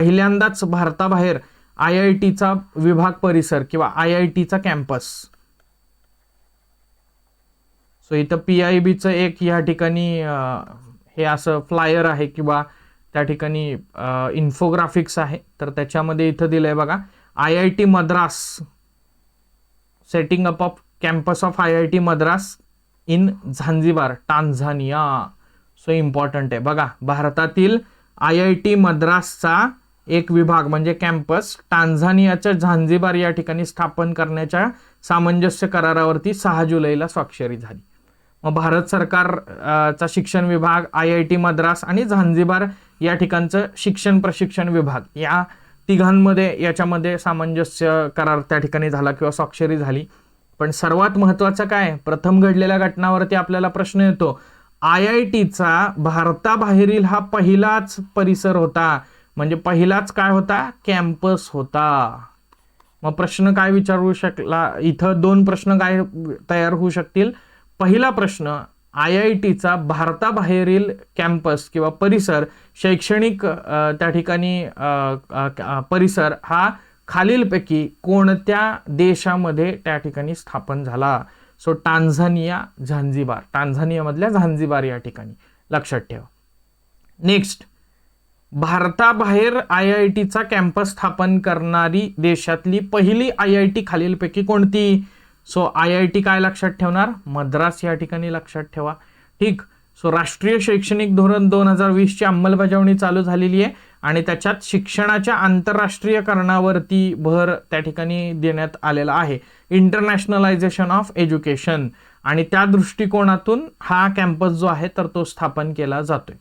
पहिल्यांदाच भारताबाहेर I I टीचा विभाग परिसर किंवा आय आय टीचा कॅम्पस. सो इथं पी आय बीचं एक या ठिकाणी हे असं फ्लायर आहे किंवा त्या ठिकाणी इन्फोग्राफिक्स आहे. तर त्याच्यामध्ये इथं दिलंय बघा I I T Madras setting up of campus of I I T Madras in Zanzibar Tanzania so important आहे. बघा भारतातील आय आय टी मद्रासचा एक विभाग म्हणजे कॅम्पस टांझानियाच्या झांझिबार या ठिकाणी स्थापन करण्याच्या सामंजस्य करारावरती सहा जुलैला स्वाक्षरी झाली. मग भारत सरकार चा शिक्षण विभाग आय आय टी मद्रास आणि झांझिबार या ठिकाणचं शिक्षण प्रशिक्षण विभाग या तिघांमध्ये याच्यामध्ये सामंजस्य करार त्या ठिकाणी झाला किंवा स्वाक्षरी झाली. पण सर्वात महत्त्वाचं काय? प्रथम घडलेल्या घटनावरती आपल्याला प्रश्न येतो. आय आय टीचा भारताबाहेरील हा पहिलाच परिसर होता. म्हणजे पहिलाच काय होता? कॅम्पस होता. मग प्रश्न काय विचारू शकला? इथं दोन प्रश्न काय तयार होऊ शकतील? पहिला प्रश्न आय आय टीचा भारताबाहेरील कॅम्पस किंवा परिसर शैक्षणिक त्या ठिकाणी परिसर हा खालीलपैकी कोणत्या देशामध्ये त्या ठिकाणी स्थापन झाला? So Tanzania झांझिबार. टांझानियामधल्या झांझिबार या ठिकाणी. लक्षात ठेवा. नेक्स्ट. भारताबाहेर आय आय टीचा कॅम्पस स्थापन करणारी देशातली पहिली आय आय टी खालीलपैकी कोणती? सो आय आय टी काय लक्षात ठेवणार? मद्रास या ठिकाणी लक्षात ठेवा. ठीक. सो राष्ट्रीय शैक्षणिक धोरण दोन हजार वीसची अंमलबजावणी चालू झालेली आहे आणि त्याच्यात शिक्षणाच्या आंतरराष्ट्रीयकरणावरती भर त्या ठिकाणी देण्यात आलेला आहे. इंटरनॅशनलायझेशन ऑफ एज्युकेशन आणि त्या दृष्टिकोनातून हा कॅम्पस जो आहे तर तो स्थापन केला जातोय.